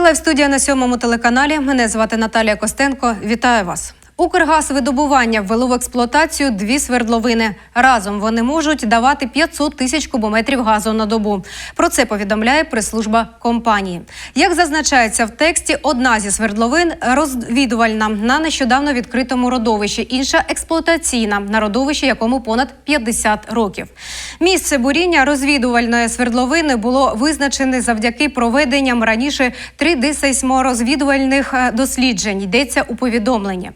Лайв студія на сьомому телеканалі. Мене звати Наталія Костенко. Вітаю вас. Укргазвидобування ввело в експлуатацію дві свердловини. Разом вони можуть давати 500 тисяч кубометрів газу на добу. Про це повідомляє прес-служба компанії. Як зазначається в тексті, одна зі свердловин розвідувальна на нещодавно відкритому родовищі, інша експлуатаційна на родовищі, якому понад 50 років. Місце буріння розвідувальної свердловини було визначене завдяки проведенням раніше 3D-сейсморозвідувальних е, досліджень. Йдеться у повідомленні.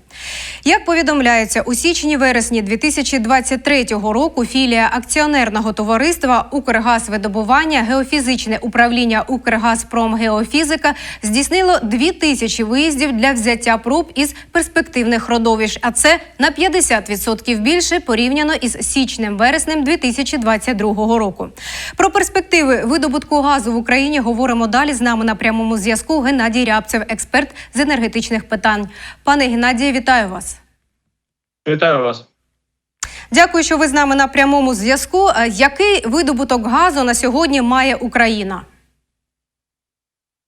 Як повідомляється, у січні-вересні 2023 року філія акціонерного товариства Укргазвидобування геофізичне управління Укргазпромгеофізика здійснило 2 тисячі виїздів для взяття проб із перспективних родовищ, а це на 50% більше порівняно із січнем-вереснем 2022 року. Про перспективи видобутку газу в Україні говоримо далі. З нами на прямому зв'язку Геннадій Рябцев, експерт з енергетичних питань. Пане Геннадію, вітаю вас. Вітаю вас. Дякую, що ви з нами на прямому зв'язку. Е, Який видобуток газу на сьогодні має Україна?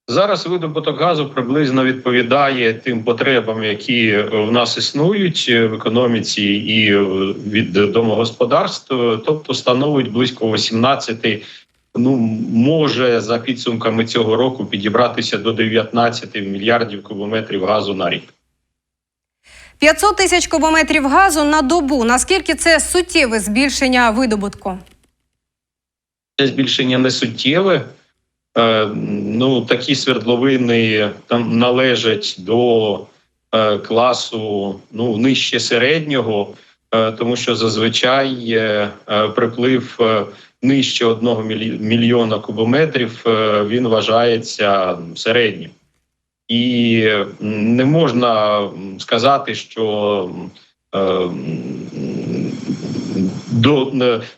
Зараз видобуток газу приблизно відповідає тим потребам, які в нас існують в економіці і від домогосподарств, тобто становить близько 18, ну може за підсумками цього року підібратися до 19 мільярдів кубометрів газу на рік. 500 тисяч кубометрів газу на добу. Наскільки це суттєве збільшення видобутку? Це збільшення не суттєве. Е, ну, такі свердловини там належать до е, класу ну, нижче середнього, е, тому що зазвичай приплив нижче одного мільйона кубометрів він вважається середнім. І не можна сказати, що е, до,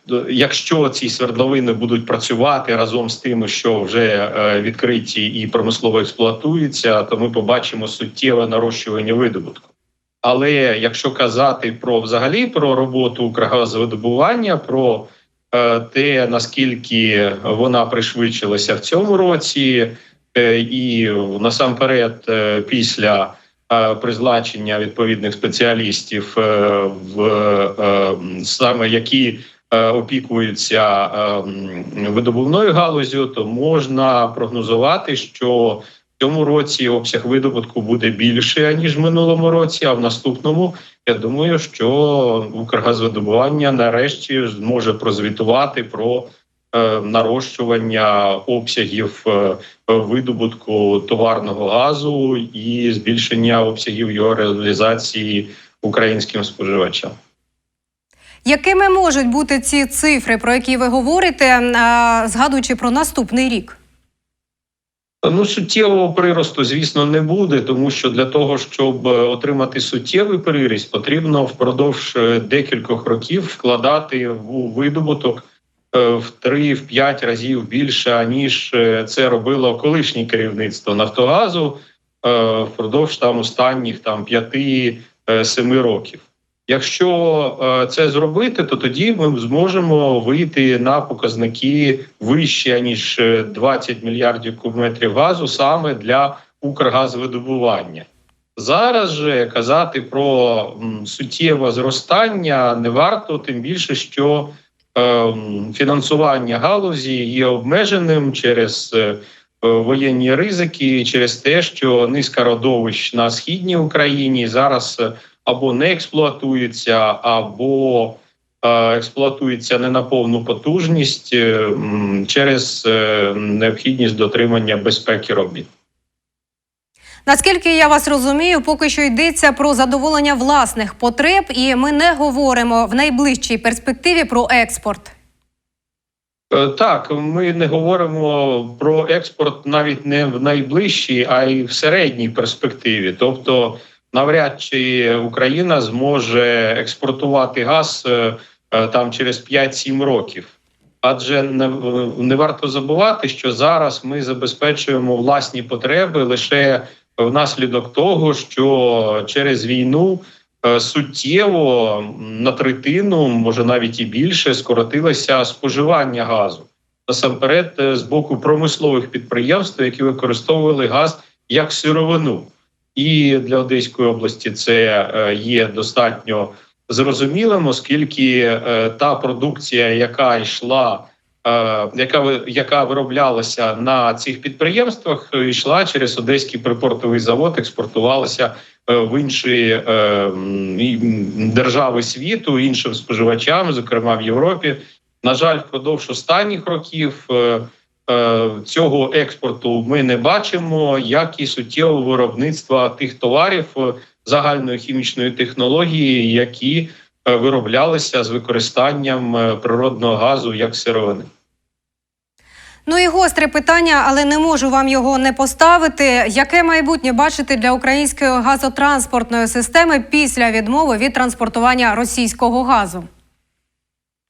до якщо ці свердловини будуть працювати разом з тими, що вже е, відкриті і промислово експлуатуються, то ми побачимо суттєве нарощування видобутку. Але якщо казати про взагалі про роботу Укргазвидобування, про е, те наскільки вона пришвидшилася в цьому році, е, і насамперед е, після е, призначення відповідних спеціалістів, е, в е, саме які е, опікуються е, видобувною галузю, то можна прогнозувати, що в цьому році обсяг видобутку буде більше ніж в минулому році. А в наступному я думаю, що Укргазвидобування нарешті зможе прозвітувати про е, нарощування обсягів е, видобутку товарного газу і збільшення обсягів його реалізації українським споживачам. Якими можуть бути ці цифри, про які ви говорите, згадуючи про наступний рік? Ну, суттєвого приросту, звісно, не буде, тому що для того, щоб е, отримати суттєвий приріст, потрібно впродовж е, декількох років вкладати в видобуток е, в 3-5 разів більше, ніж е, це робило колишнє керівництво Нафтогазу е, впродовж там останніх там 5-7 років. Якщо е, це зробити, то тоді ми зможемо вийти на показники вище ніж е, 20 мільярдів кубометрів газу саме для Укргазвидобування. Зараз же казати про суттєве зростання не варто, тим більше, що е, фінансування галузі є обмеженим через е, воєнні ризики, через те, що низка родовищ на східній Україні зараз е, або не експлуатується, або е, експлуатується не на повну потужність е, через необхідність дотримання безпеки робіт. Наскільки я вас розумію, поки що йдеться про задоволення власних потреб, і ми не говоримо в найближчій перспективі про експорт. Е, Так, ми не говоримо про експорт навіть не в найближчій, а й в середній перспективі. Тобто, навряд чи Україна зможе експортувати газ е, е, там через 5-7 років. Адже не, не варто забувати, що зараз ми забезпечуємо власні потреби лише внаслідок того, що через війну е, суттєво на третину, може навіть і більше, скоротилося споживання газу. Насамперед, е, з боку промислових підприємств, які використовували газ як сировину. І для Одеської області це е, є достатньо зрозумілим, оскільки та продукція, яка йшла, яка яка вироблялася на цих підприємствах, е, йшла через Одеський припортовий завод, експортувалася е, в інші е, держави світу, іншим споживачам, зокрема в Європі. На жаль, впродовж останніх років е, е, цього експорту ми не бачимо, як і суттєвого виробництва тих товарів е, загальної хімічної технології, які е, вироблялися з використанням е, природного газу як сировини. Ну і гостре питання, але не можу вам його не поставити. Яке майбутнє бачите для української газотранспортної системи після відмови від транспортування російського газу?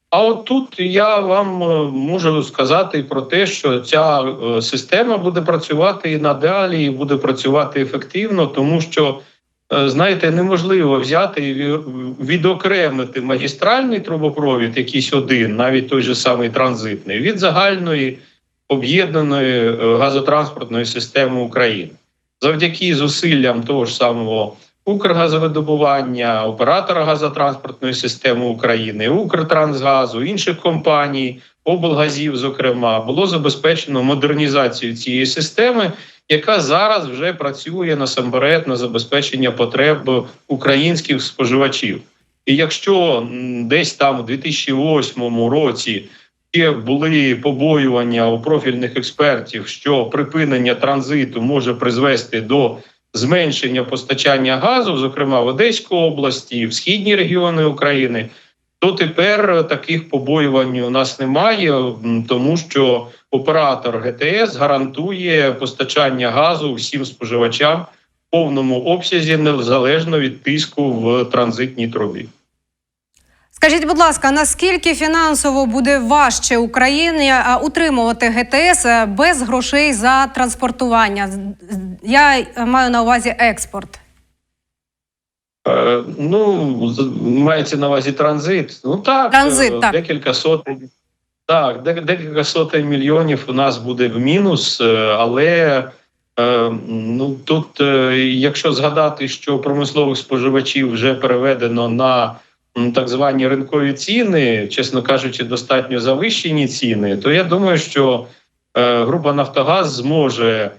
А от тут я вам е, можу сказати про те, що ця е, система буде працювати і надалі, і буде працювати ефективно, тому що е, знаєте, неможливо взяти і відокремити магістральний трубопровід, якийсь один, навіть той же самий транзитний, від загальної об'єднаної е, газотранспортної системи України. Завдяки зусиллям того ж самого Укргазовидобування, оператора газотранспортної системи України, Укртрансгазу, інших компаній, облгазів, зокрема, було забезпечено модернізацію цієї системи, яка зараз вже працює насамперед на забезпечення потреб українських споживачів. І якщо десь там у 2008 році ще були побоювання у профільних експертів, що припинення транзиту може призвести до зменшення постачання газу, зокрема в Одеській області, в східні регіони України, то тепер таких побоювань у нас немає, тому що оператор ГТС гарантує постачання газу всім споживачам в повному обсязі, незалежно від тиску в транзитній трубі. Скажіть, будь ласка, наскільки фінансово буде важче Україні утримувати ГТС е, без грошей за транспортування? Я маю на увазі експорт. Е, Ну, мається на увазі транзит. Ну так, Транзит, е, так. декілька сотень. Так, декілька сотень мільйонів у нас буде в мінус, е, але е, ну тут, е, якщо згадати, що промислових споживачів вже переведено на так звані ринкові ціни, чесно кажучи, достатньо завищені ціни, то я думаю, що е, група Нафтогаз зможе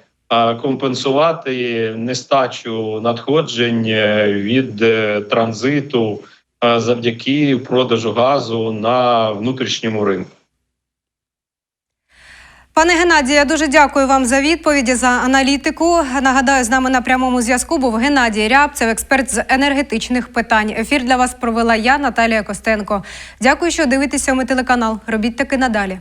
компенсувати нестачу надходжень е, від е, транзиту е, завдяки продажу газу на внутрішньому ринку. Пане Геннадію, я дуже дякую вам за відповіді за аналітику. Нагадаю, з нами на прямому зв'язку був Геннадій Рябцев, експерт з енергетичних питань. Ефір для вас провела я, Наталія Костенко. Дякую, що дивитеся ми телеканал. Робіть таки надалі.